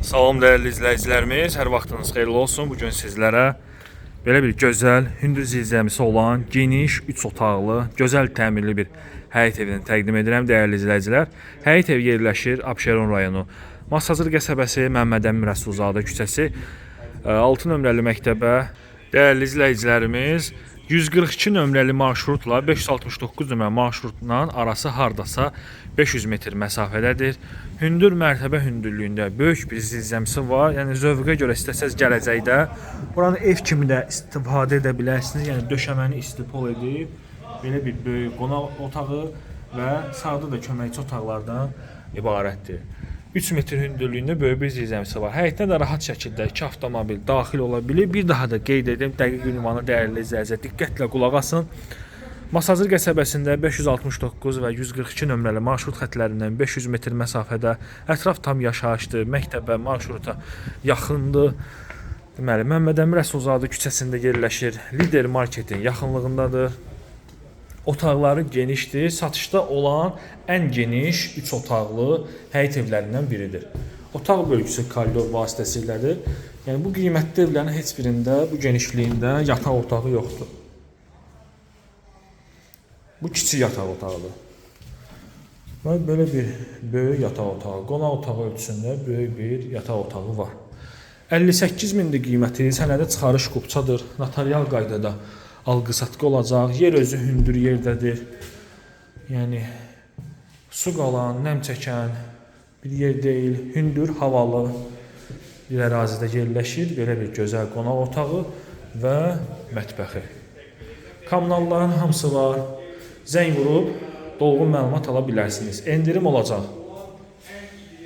Salam dəyərli izləyicilərimiz, hər vaxtınız xeyirli olsun. Bu gün sizlərə belə bir gözəl hündür zirzəmisi olan, geniş, 3 otaqlı, gözəl təmirli bir həyət evini təqdim edirəm dəyərli izləyicilər. Həyət evi yerləşir Abşeron rayonu Masazır qəsəbəsi Məmməd Əmin Rəsulzadə küçəsi 6 nömrəli məktəbə dəyərli izləyicilərimiz 142 nömrəli marşrutla 569 nömrəli marşrutla arası hardasa 500 metr məsafədədir. Hündür mərtəbə hündürlüyündə böyük bir zirzəmisi var. Yəni zövqə görə istəsəz gələcəkdə buranı ev kimi də istifadə edə bilərsiniz. Yəni döşəməni istipol edib belə bir böyük qonaq otağı və sağda da köməkçi otaqlardan ibarətdir. 3 metr hündürlüyündə böyük bir zirzəmisi var. Həyətdə də rahat şəkildə 2 avtomobil daxil ola bilir. Bir daha da qeyd edim, dəqiq ünvanı dəyərli izləyicilər diqqətlə qulaq asın. Masazır qəsəbəsində 569 və 142 nömrəli marşrut xətlərindən 500 metr məsafədə ətraf tam yaşayışdır, məktəbə, marşruta yaxındır. Deməli, Məmməd Əmin Rəsulzadə küçəsində yerləşir. Lider marketin yaxınlığındadır. Otaqları genişdir. Satışda olan ən geniş 3 otaqlı həyət evlərindən biridir. Otaq bölgüsü koridor vasitəsilədir. Yəni bu qiymətli evlərin heç birində bu genişliyində yataq otağı yoxdur. Bu kiçik yataq otağıdır. Və belə bir böyük yataq otağı, qonaq otağı ölçüsündə böyük bir yataq otağı var. 58 mindir qiyməti, sənədə çıxarış qupçadır. Notarial qaydada alqı-satqı olacaq. Yer özü hündür yerdədir. Yəni su qalan, nəm çəkən bir yer deyil, hündür, havalı bir ərazidə yerləşir. Belə bir gözəl qonaq otağı və mətbəxi. Kommunalların hamısı var. Zəng vurub dolğun məlumat ala bilərsiniz. Endirim olacaq.